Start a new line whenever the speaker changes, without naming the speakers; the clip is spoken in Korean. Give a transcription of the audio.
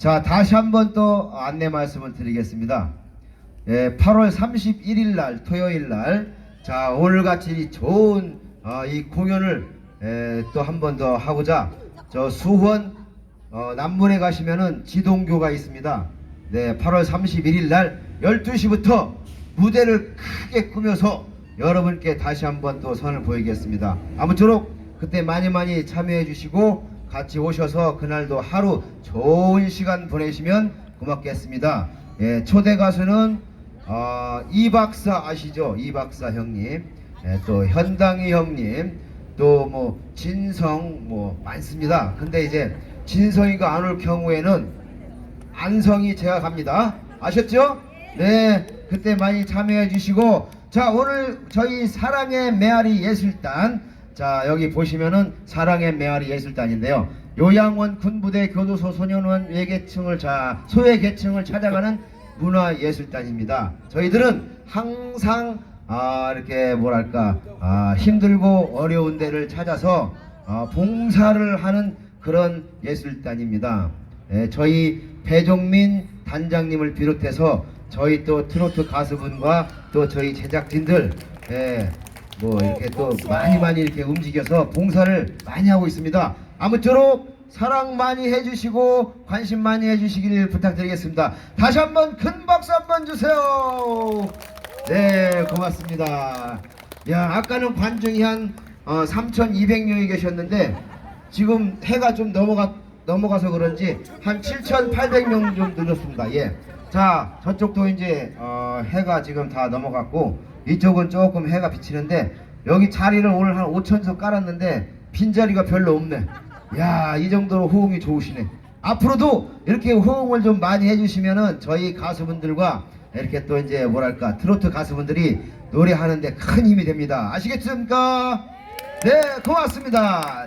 자, 다시 한번 또 안내 말씀을 드리겠습니다. 예, 8월 31일 날 토요일 날 자, 오늘같이 좋은 어, 이 공연을 예, 또 한 번 더 하고자 저 수원 어, 남문에 가시면은 지동교가 있습니다. 네, 8월 31일 날 12시부터 무대를 크게 꾸며서 여러분께 다시 한번 또 선을 보이겠습니다. 아무쪼록 그때 많이 많이 참여해 주시고 같이 오셔서 그날도 하루 좋은 시간 보내시면 고맙겠습니다. 예, 초대 가수는 어, 이 박사 아시죠? 이 박사 형님, 예, 또 현당이 형님, 또 뭐 진성 뭐 많습니다. 근데 이제 진성이가 안 올 경우에는 안성이 제가 갑니다. 아셨죠? 네, 그때 많이 참여해 주시고 자 오늘 저희 사랑의 메아리 예술단 자 여기 보시면은 사랑의 메아리 예술단인데요. 요양원 군부대 교도소 소년원 외계층을 자 소외 계층을 찾아가는 문화예술단입니다. 저희들은 항상 아 이렇게 뭐랄까 아 힘들고 어려운 데를 찾아서 아, 봉사를 하는 그런 예술단입니다. 예, 저희 배종민 단장님을 비롯해서 저희 또 트로트 가수분과 또 저희 제작진들 예, 뭐 이렇게 또 많이 많이 이렇게 움직여서 봉사를 많이 하고 있습니다. 아무쪼록 사랑 많이 해주시고 관심 많이 해주시길 부탁드리겠습니다. 다시 한번 큰 박수 한번 주세요. 네, 고맙습니다. 야, 아까는 관중이 한 어, 3,200명이 계셨는데 지금 해가 좀 넘어가 넘어가서 그런지 한 7,800명 좀 늘었습니다. 예. 자, 저쪽도 이제 어, 해가 지금 다 넘어갔고 이쪽은 조금 해가 비치는데 여기 자리를 오늘 한 5천석 깔았는데 빈 자리가 별로 없네. 야, 이 정도로 호응이 좋으시네. 앞으로도 이렇게 호응을 좀 많이 해주시면은 저희 가수분들과 이렇게 또 이제 뭐랄까 트로트 가수분들이 노래하는데 큰 힘이 됩니다. 아시겠습니까? 네, 고맙습니다.